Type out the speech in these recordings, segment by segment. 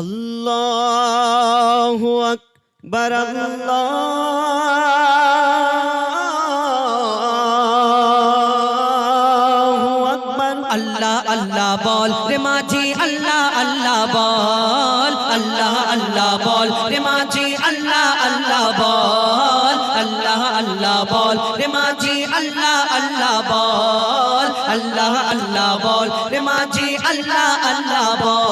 আল্লাহু আকবার আল্লাহু আকবার। আল্লাহ আল্লাহ বল রে মাঝি, আল্লাহ আল্লাহ বল। আল্লাহ আল্লাহ বল রে মাঝি, আল্লাহ আল্লাহ বল। আল্লাহ আল্লাহ বল রে মাঝি, আল্লাহ আল্লাহ বল। আল্লাহ আল্লাহ বল রে মাঝি, আল্লাহ আল্লাহ বল।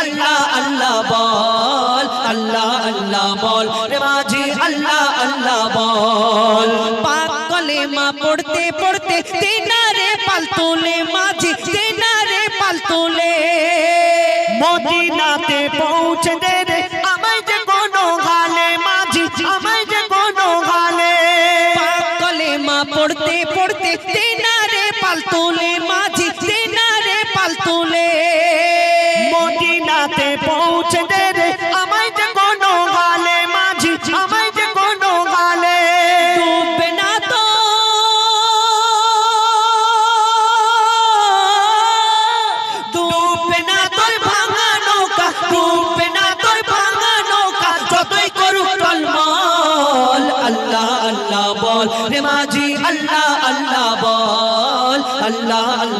আল্লাহ আল্লাহ বল, আল্লাহ আল্লাহ বল। রে মাঝি, আল্লাহ আল্লাহ বল। পাক কলেমা পড়তে পড়তে তেনারে পাল তুলে মাঝি তেনারে পাল মদিনাতে পৌঁছে মদিনাতে পৌঁছে দে।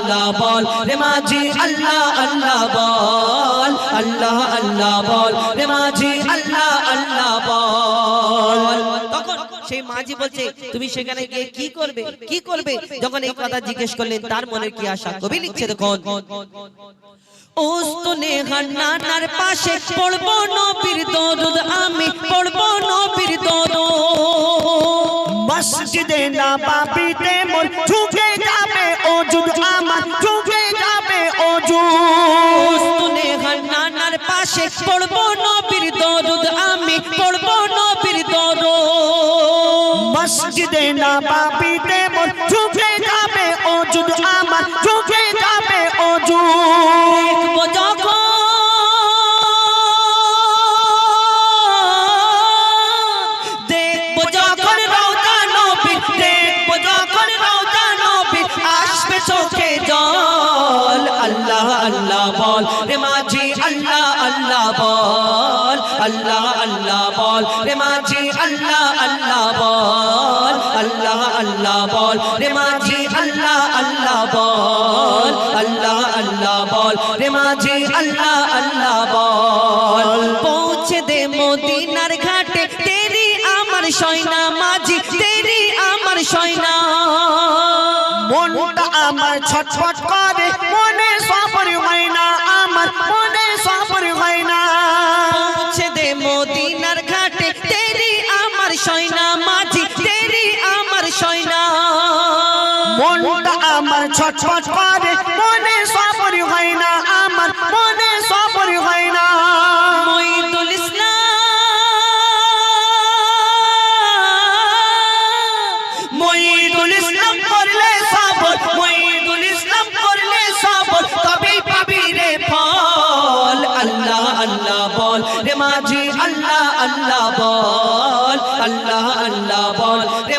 আল্লাহ বল। রে মাঝি, আল্লাহ আল্লাহ বল। আল্লাহ আল্লাহ বল। রে মাঝি, আল্লাহ আল্লাহ বল। সেই মাঝি বলছে, তুমি সেখানে গিয়ে কি করবে? কি করবে? যখন এই কথা জিজ্ঞেস করলেন, তার মনে কি আশা? কবি লিখছে দেখুন ওস্তনে হান্নানার পাশে পড়ব নবীর দরুদ, আমি পড়ব নবীর দরুদ। মসজিদে না বাপিতে পাশে পড়ব নবীর দরুদ, আমি পড়ব নবীর দরুদ। মসজিদে না পাপিতে মোর ঝুঁকে যাবে ওজুদ আমার, ঝুঁকে যাবে ওজুদ আল্লাহ আল্লাহ বল। রে মাঝি, আল্লাহ আল্লাহ বল। আল্লাহ আল্লাহ বল। রে মাঝি, আল্লাহ আল্লাহ বল। আল্লাহ আল্লাহ বল। রে মাঝি, আল্লাহ আল্লাহ বল। পৌঁছে দে মদিনার ঘাটে। তেরি আমার সয়না মাঝি, তেরি আমার সয়না। মনটা আমার ছটফট করে। ছটফট করে, মনে সফর হয় না আমার, মনে সফর হয় না। মঈদুল ইসলাম। মঈদুল করলে সবর মঈদুল ইসলাম রে ফল। আল্লাহ আল্লাহ বল মাঝি, আল্লাহ আল্লাহ বল, আল্লাহ আল্লাহ বল, রে